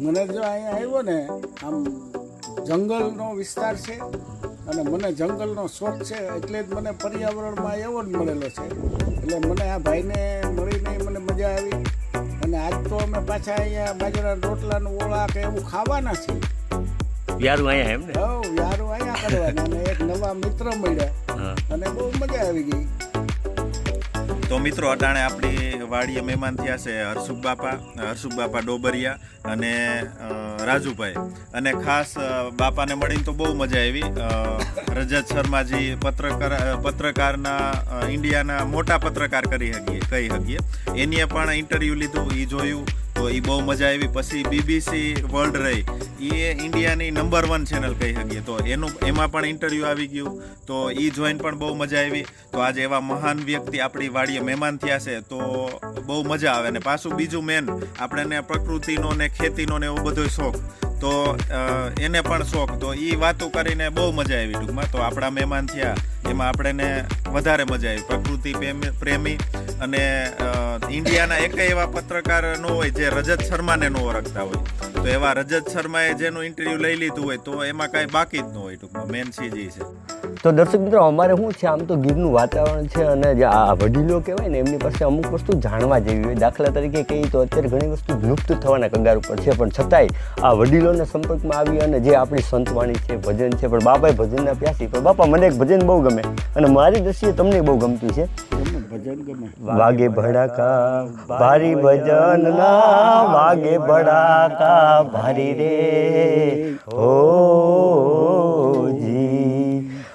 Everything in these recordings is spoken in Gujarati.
મને જો અહીંયા આવ્યો ને આમ જંગલનો વિસ્તાર છે અને મને જંગલનો શોખ છે એટલે જ મને પર્યાવરણમાં એવોર્ડ મળેલો છે. એટલે મને આ ભાઈને મળીને મને મજા આવી. અને આજ તો અમે પાછા અહીંયા બાજરા રોટલાનું ઓળા કે એવું ખાવાના છે વ્યારું અહીંયા એમ ને? હવ વ્યારું અહીંયા કરવાના. અને એક નવા મિત્ર મળ્યા. અને બહુ મજા આવી ગઈ. તો મિત્રો, અટાણે આપણી વાડીએ મહેમાન થયા છે હર્ષુખ બાપા હર્ષુખ બાપા ડોબરિયા અને રાજુભાઈ. અને ખાસ બાપાને મળીને તો બહુ મજા આવી. રજત શર્માજી પત્રકાર પત્રકારના ઇન્ડિયાના મોટા પત્રકાર કરી શકીએ, કહી શકીએ. એનીએ પણ ઇન્ટરવ્યૂ લીધું એ જોયું. એ બહુ મજા આવી. પછી બીબીસી વર્લ્ડ રહી. એ ઇન્ડિયાની નંબર વન ચેનલ કહી શકીએ. તો એનું, એમાં પણ ઇન્ટરવ્યૂ આવી ગયું. તો એ જોઈન પણ બહુ મજા આવી. તો આજે એવા મહાન વ્યક્તિ આપણી વાડીએ મહેમાન થયા છે, તો બહુ મજા આવે. ને પાછું બીજું મેન આપણને પ્રકૃતિનો ને ખેતીનો ને એવો બધો શોખ. તો એને પણ શોખ. તો એ વાતો કરીને બહુ મજા આવી ટૂંકમાં. તો આપણા મહેમાન થયા. એમાં આપણે વધારે મજા આવી. પ્રકૃતિ પ્રેમી- અને ઇન્ડિયાના એક એવા પત્રકાર ન હોય જે રજત શર્માને ન ઓળખતા હોય. તો એવા રજત શર્માએ જેનું ઇન્ટરવ્યૂ લઈ લીધું હોય તો એમાં કાંઈ બાકી જ ન હોય ટૂંકમાં. મેન સીજી છે. તો દર્શક મિત્રો અમારે શું છે? આમ તો ગીરનું વાતાવરણ છે અને જે આ વડીલો કહેવાય ને એમની પાસે અમુક વસ્તુ જાણવા જેવી હોય. દાખલા તરીકે કહીએ તો અત્યારે ઘણી વસ્તુ લુપ્ત થવાના કગાર ઉપર છે પણ છતાંય આ વડીલોના સંપર્કમાં આવી અને જે આપણી સંતવાણી છે ભજન છે પણ બાપાએ ભજનના પ્યાસી પણ બાપા મને એક ભજન બહુ ગમે અને મારી દ્રષ્ટિએ તમને બહુ ગમતું છે. વાગે ભડાકા ભારી ભજન ના વાગે ભડાકા ભારી રે ઓ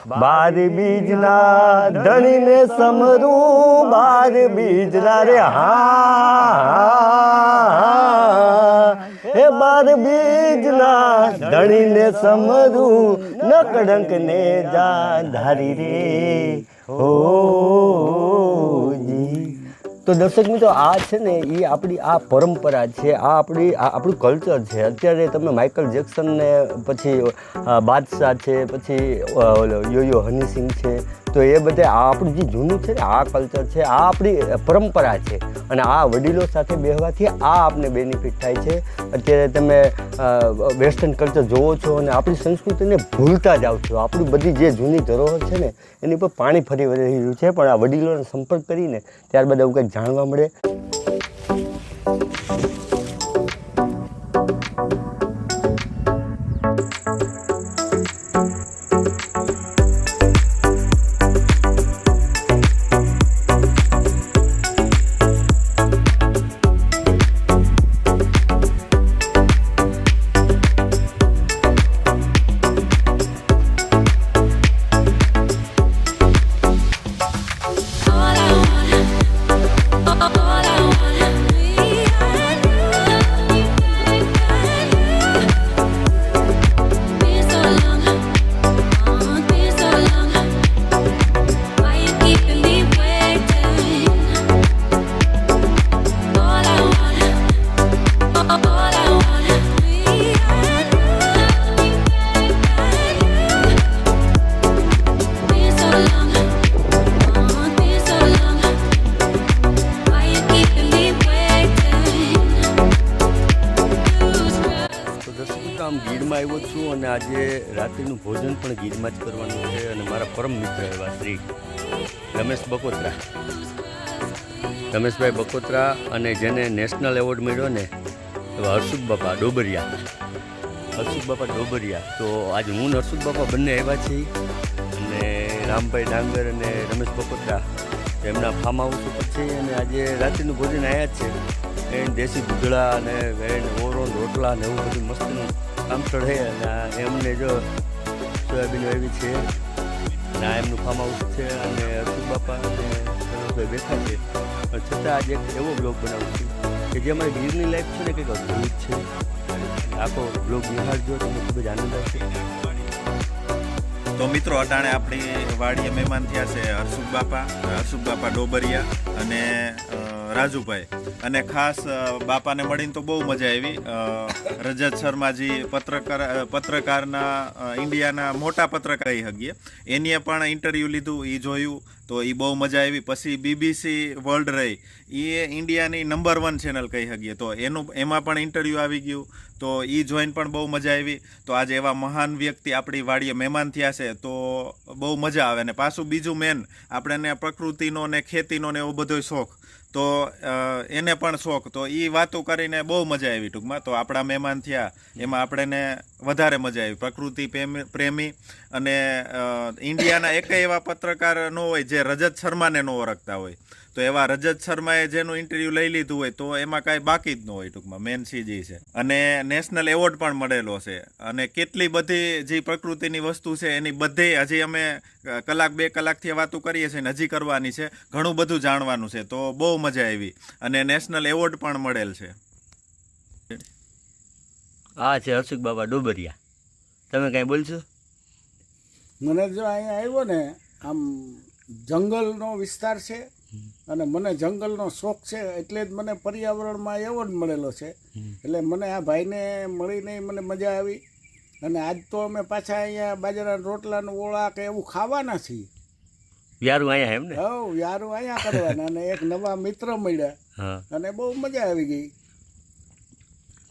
બાર બીજના ધણીને સમરું, બાર બીજના રે, હા એ બાર બીજના ધણીને સમરું ને જા ધારી રે. જી તો દર્શક મિત્રો, આ છે ને એ આપણી આ પરંપરા છે, આ આપણી આપણું કલ્ચર છે. અત્યારે તમે માઇકલ જેક્સનને પછી બાદશાહ છે, પછી યોયો હની સિંહ છે તો એ બધે આ આપણું જે જૂનું છે ને, આ કલ્ચર છે, આ આપણી પરંપરા છે. અને આ વડીલો સાથે બેહવાથી આ આપને બેનિફિટ થાય છે. અત્યારે તમે વેસ્ટર્ન કલ્ચર જોવો છો અને આપણી સંસ્કૃતિને ભૂલતા જાઓ છો. આપણી બધી જે જૂની ધરોહર છે ને, એની પર પાણી ફરી વળી રહ્યું છે. પણ આ વડીલોનો સંપર્ક કરીને ત્યારબાદ આવું કંઈક જાણવા મળે. આવ્યો છું અને આજે રાત્રિનું ભોજન પણ ગીરમાં જ કરવાનું છે અને મારા પરમ મિત્ર એવા શ્રી રમેશ બકોત્રા. રમેશભાઈ બકોત્રા અને જેને નેશનલ એવોર્ડ મળ્યો ને, એવા હર્ષુદ બાપા ડોબરિયા. હર્ષુખ બાપા ડોબરિયા. તો આજે હું ને હર્ષુખ બાપા બંને આવ્યા છીએ અને રામભાઈ ડાંગર અને રમેશ બકોત્રા એમના ફાર્મ હાઉસ ઉપર છે અને આજે રાત્રિનું ભોજન આવ્યા જ છે. એ દેશી દૂધળા અને વેણ ઓરો રોટલા ને એવું બધું મસ્તનું કામ ચઢે અને એમને જો સોયાબીન એવી છે આ એમનું ફાર્મ હાઉસ છે, અને અર્જુન બાપા અને રમેશભાઈ બેઠા છે. પણ છતાં આજે એક એવો બ્લોગ બનાવું છું, કે જે અમારી ગીરની લાઈફ છે ને કંઈક અદ્ભુત છે. આખો બ્લોગ નિહાળજો તમને ખૂબ જ આનંદ આવશે. તો મિત્રો, અટાણે આપણી વાડીએ મહેમાન થયા છે હર્ષુખ બાપા હર્ષુખ બાપા ડોબરિયા અને રાજુભાઈ. અને ખાસ બાપાને મળીને તો બહુ મજા આવી. રજત શર્માજી પત્રકાર પત્રકારના ઇન્ડિયાના મોટા પત્રકાર કહી શકીએ એનીએ પણ ઇન્ટરવ્યૂ લીધું એ જોયું, તો એ બહુ મજા આવી. પછી બીબીસી વર્લ્ડ રહી. એ ઇન્ડિયાની નંબર વન ચેનલ કહી શકીએ તો એનું, એમાં પણ ઇન્ટરવ્યૂ આવી ગયું. તો એ જોઈને પણ બહુ મજા આવી. તો આજે એવા મહાન વ્યક્તિ આપણી વાડીએ મહેમાન થયા છે, તો બહુ મજા આવે. ને પાછું બીજું મેન આપણને પ્રકૃતિનો ને ખેતીનો ને એવો બધો શોખ. તો એને પણ શોખ. તો એ વાતો કરીને બહુ મજા આવી ટૂંકમાં. તો આપણા મહેમાન થયા, એમાં આપણને વધારે મજા આવી. પ્રકૃતિ પ્રેમી અને ઇન્ડિયાના એકેય એવા પત્રકાર ન હોય, જે રજત શર્માને ન ઓળખતા હોય. તો એવા રજત શર્માએ જેનું ઇન્ટરવ્યૂ લઈ લીધું હોય તો એમાં કાંઈ બાકી જ ન હોય ટૂંકમાં મેન સીજી છે. અને નેશનલ એવોર્ડ પણ મળેલો છે. અને કેટલી બધી જે પ્રકૃતિની વસ્તુ છે એની બધી હજી અમે કલાક બે કલાકથી વાતો કરીએ છીએ ને હજી કરવાની છે. ઘણું બધું જાણવાનું છે. તો બહુ મજા આવી. અને નેશનલ એવોર્ડ પણ મળેલ છે. આ છે હર્ષુક બાબા ડોબરિયા. તમે કાંઈ બોલશો? મને જો અહીંયા આવ્યો ને આમ જંગલનો વિસ્તાર છે અને મને જંગલનો શોખ છે એટલે જ મને પર્યાવરણમાં એવોર્ડ મળેલો છે. એટલે મને આ ભાઈને મળીને મને મજા આવી. અને આજ તો અમે પાછા અહીંયા બાજરાના રોટલાનું ઓળા કે એવું ખાવાના છીએ. વ્યારું અહીંયા એમ ને? હવ વ્યારું અહીંયા કરવાના અને એક નવા મિત્ર મળ્યા. અને બહુ મજા આવી ગઈ.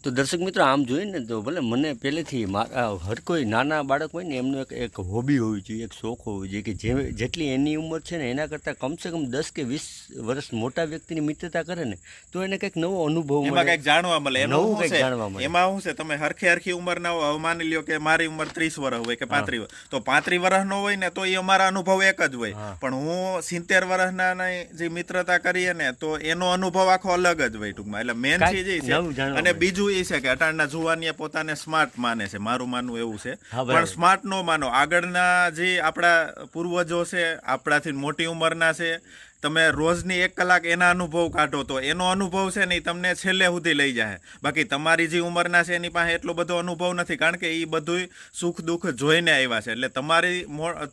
તો દર્શક મિત્રો આમ જોઈએ ને તો ભલે મને પહેલેથી મારા હર કોઈ નાના બાળક હોય ને એમનું એક એક હોબી હોવી જોઈએ એક શોખ હોવો જોઈએ કે જે જેટલી એની ઉંમર છે ને એના કરતાં કમસે કમ દસ કે વીસ વર્ષ મોટા વ્યક્તિની મિત્રતા કરે ને તો એને કંઈક નવો અનુભવ મળે. કંઈક જાણવા મળે. નવું કંઈક જાણવા મળે. એમાં શું છે? તમે હરખી હરખી ઉંમરના હોય હવે માની લ્યો કે મારી ઉંમર ત્રીસ વર્ષ હોય કે પાંત્રીસ તો પાંત્રીસ વર્ષનો હોય ને તો એ અમારા અનુભવ એક જ હોય. પણ હું સિત્તેર વર્ષના જે મિત્રતા કરીએ ને તો એનો અનુભવ આખો અલગ જ હોય ટૂંકમાં. એટલે મેન ચીજ છે. અને મળે. બીજું એ છે કે અટાણના જુવાનીએ પોતાને સ્માર્ટ માને છે. મારું માનવું એવું છે. પણ સ્માર્ટ નો માનો. આગળના જે આપણા પૂર્વજો છે આપણાથી મોટી ઉંમરના છે તમે રોજની એક કલાક એના અનુભવ કાઢો તો એનો અનુભવ છે ને એ તમને છેલ્લે સુધી લઈ જાય બાકી તમારી જે ઉંમરના છે એની પાસે એટલો બધો અનુભવ નથી કારણ કે એ બધું સુખ દુઃખ જોઈને આવ્યા છે. એટલે તમારી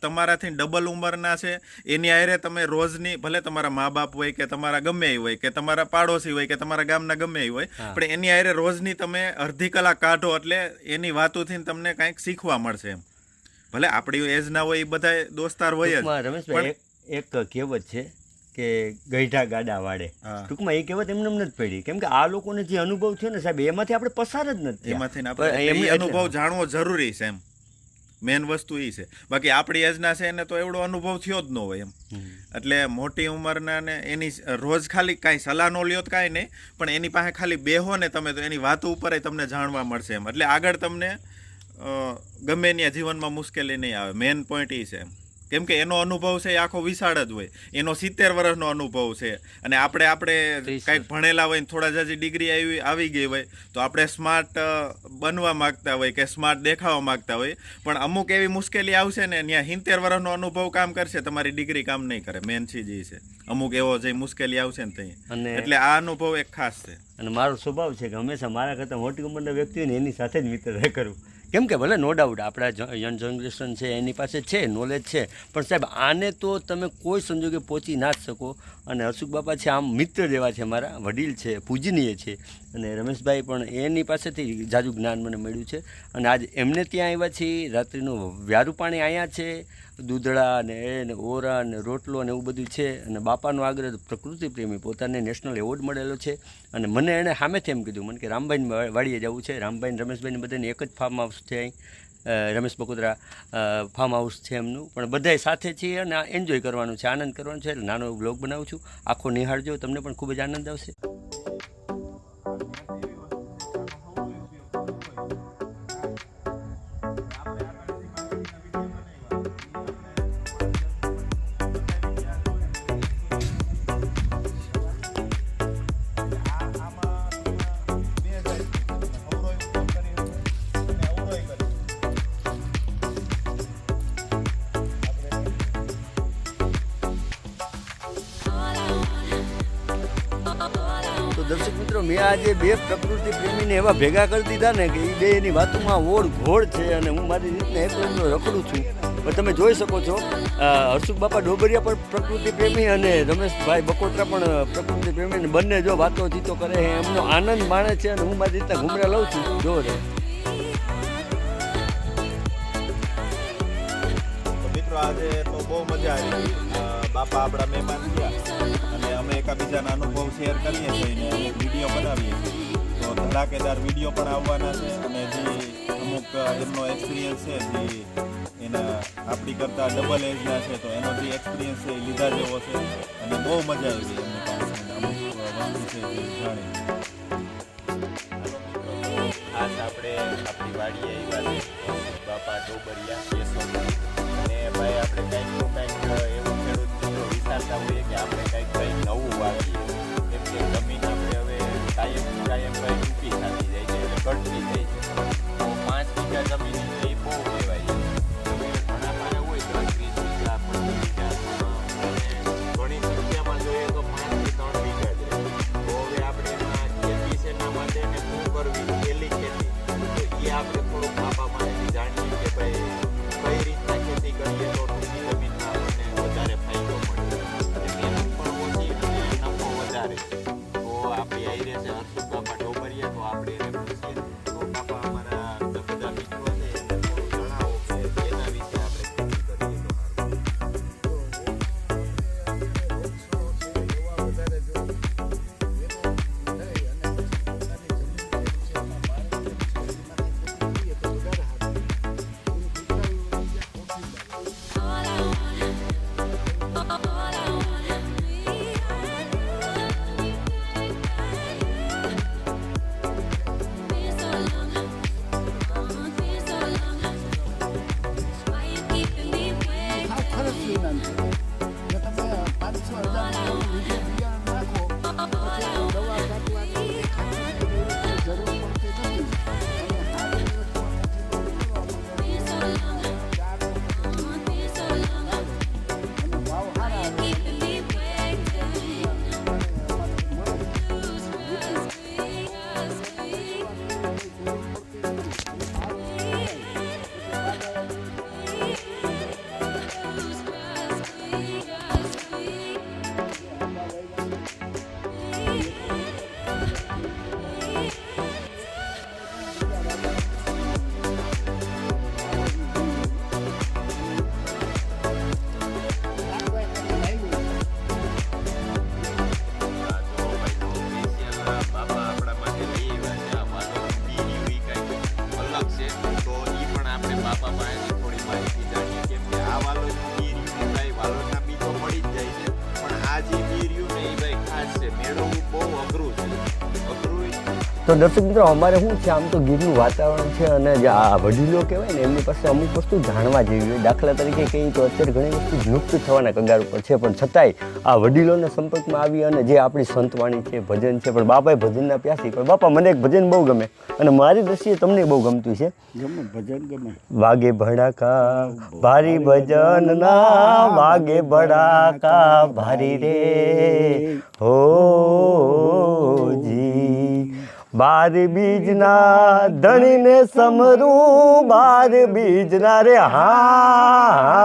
તમારાથી ડબલ ઉંમરના છે એની આયરે તમે રોજની ભલે તમારા મા બાપ હોય કે તમારા ગમે એ હોય કે તમારા પાડોશી હોય કે તમારા ગામના ગમે એ હોય પણ એની આયરે રોજની તમે અડધી કલાક કાઢો એટલે એની વાતોથી તમને કંઈક શીખવા મળશે એમ. ભલે આપણી એજ ના હોય એ બધા દોસ્તાર હોય જ. રમેશભાઈ એક કહેવત છે કે ગઈઢા ગાડા વાળે. ટૂંકમાં એ કહેવત એમને એમ નથી પડી. કેમ કે આ લોકોને જે અનુભવ થયો ને સાહેબ એમાંથી આપણે પસાર જ નથી એમાંથી અનુભવ જાણવો જરૂરી છે એમ. મેન વસ્તુ એ છે. બાકી આપણી એજના છે એને તો એવડો અનુભવ થયો જ ન હોય એમ. એટલે મોટી ઉંમરના ને એની રોજ ખાલી કાંઈ સલાહ નો લ્યો તો કાંઈ નહીં પણ એની પાસે ખાલી બેહો ને તમે તો એની વાતો ઉપર તમને જાણવા મળશે એમ. એટલે આગળ તમને ગમે ત્યાં જીવનમાં મુશ્કેલી નહીં આવે. મેન પોઈન્ટ એ છે એમ. કેમ કે એનો અનુભવ છે એ આખો વિશાળ જ હોય. એનો સિત્તેર વર્ષનો અનુભવ છે. અને આપણે આપણે કંઈક ભણેલા હોય થોડા જાજી ડિગ્રી આવી આવી ગઈ હોય તો આપણે સ્માર્ટ બનવા માગતા હોય કે સ્માર્ટ દેખાવા માગતા હોય. પણ અમુક એવી મુશ્કેલી આવશે ને ત્યાં સિત્તેર વર્ષનો અનુભવ કામ કરશે તમારી ડિગ્રી કામ નહીં કરે. મેન ચીજ એ છે. અમુક એવો જે મુશ્કેલી આવશે ને ત્યાં એટલે આ અનુભવ એક ખાસ છે. અને મારો સ્વભાવ છે કે હંમેશા મારા કરતાં મોટી ઉંમરના વ્યક્તિ એની સાથે જ મિત્રતા કરું કેમ કે ભલે નો ડાઉટ આપણા યંગ જનરેશન છે, એની પાસે છે નોલેજ છે, પણ સાહેબ આને તો તમે કોઈ સંજોગે પહોંચી ના જ શકો. અને હર્ષુક બાપા છે, આમ મિત્ર જેવા છે મારા, વડીલ છે, પૂજનીય છે. અને રમેશભાઈ પણ એની પાસેથી જાજુ જ્ઞાન મને મળ્યું છે. અને આજ એમને ત્યાં આવ્યા છીએ, રાત્રિનું વ્યારું પાણી અહીંયા છે. દૂધડા ને એ ને ઓરા ને રોટલો ને એવું બધું છે. અને બાપાનો આગ્રહ પ્રકૃતિ પ્રેમી, પોતાને નેશનલ એવોર્ડ મળેલો છે. અને મને એણે સામેથી એમ કીધું, મને કે રામભાઈને વાડીએ જવું છે. રામભાઈને, રમેશભાઈને બધાને એક જ ફાર્મ હાઉસ છે અહીં. રમેશ બકોદરા ફાર્મ હાઉસ છે એમનું. પણ બધાય સાથે છીએ અને એન્જોય કરવાનું છે, આનંદ કરવાનો છે. એટલે નાનો બ્લોગ બનાવું છું. આખો નિહાળજો, તમને પણ ખૂબ જ આનંદ આવશે. મેં આજે બે પ્રકૃતિ પ્રેમીને એવા ભેગા કરી દીધા ને કે એ બે એની વાતોમાં ઓળ ઘોળ છે અને હું મારી રીતને એકલો રખડું છું. પણ તમે જોઈ શકો છો હર્ષુક બાપા ડોબરિયા પણ પ્રકૃતિ પ્રેમી અને રમેશભાઈ બકોત્રા પણ પ્રકૃતિ પ્રેમી અને બંને જો વાતો ચીતો કરે છે એમનો આનંદ માણે છે અને હું મારી રીતના ઘૂમરા લઉં છું. જો રે. મિત્રો આજે તો બહુ મજા આવી. બાપા આપણા મહેમાન થયા. અને અમે એકાબીજાના અનુભવ શેર કરીએ છીએ અને વીડિયો બનાવીએ છીએ. તો ધડાકેદાર વીડિયો પણ આવવાના છે અને જે અમુક એમનો એક્સપિરિયન્સ છે, જે એના આપણી કરતાં ડબલ એજના છે, તો એનો જે એક્સપિરિયન્સ છે એ લીધા જેવો છે. અને બહુ મજા આવી એમની પાસે અમુક વાંધો છે જે જાણી આજ આપણે આપણી વાડીએ આવ્યા છે. બાપા ડોબરિયા કેસો અને ભાઈ આપણે કાંઈક કાંઈક એવું વિચારતા હોઈએ કે આપણે કંઈક કંઈક નવું વાવીએ તો દર્શક મિત્રો અમારે શું છે? આમ તો ગીરનું વાતાવરણ છે અને જે આ વડીલો કહેવાય ને એમની પાસે અમુક વસ્તુ જાણવા જેવી હોય. દાખલા તરીકે કહીએ તો અત્યારે ઘણી વસ્તુ લુપ્ત થવાના કગાર ઉપર છે. પણ છતાંય આ વડીલોના સંપર્કમાં આવી અને જે આપણી સંતવાણી છે ભજન છે પણ બાપાએ ભજનના પ્યાસી પણ બાપા મને એક ભજન બહુ ગમે અને મારી દ્રષ્ટિએ તમને બહુ ગમતું છે. ભજન ગમે. વાગે ભડાકા ભારી ભજન ના વાગે ભડાકા ભારી રે. હો જી. બાર બીજના ધણીને સમરું, બાર બીજના રે, હા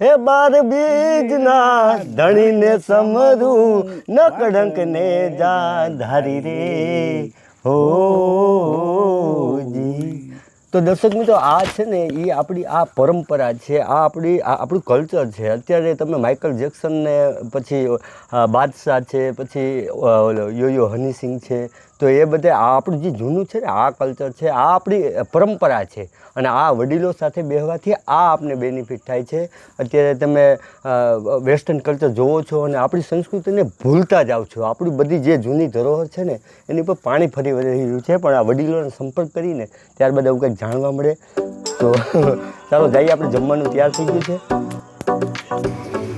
એ બાર બીજના ધણીને સમરું નકડંક ને જા ધારી રે, હો, જી. તો દર્શક મિત્રો, આ છે ને એ આપણી આ પરંપરા છે, આ આપણી, આ આપણું કલ્ચર છે. અત્યારે તમે માઇકલ જેક્સનને પછી બાદશાહ છે, પછી યોયો હની સિંહ છે તો એ બધે આ આપણું જે જૂનું છે ને, આ કલ્ચર છે, આ આપણી પરંપરા છે. અને આ વડીલો સાથે બેહવાથી આ આપને બેનિફિટ થાય છે. અત્યારે તમે વેસ્ટર્ન કલ્ચર જોવો છો અને આપણી સંસ્કૃતિને ભૂલતા જાઓ છો. આપણી બધી જે જૂની ધરોહર છે ને, એની પર પાણી ફરી રહ્યું છે. પણ આ વડીલોનો સંપર્ક કરીને ત્યારબાદ આવું કંઈક જાણવા મળે. તો, ચાલો જઈએ આપણે જમવાનું, તૈયાર થઈ ગયું છે.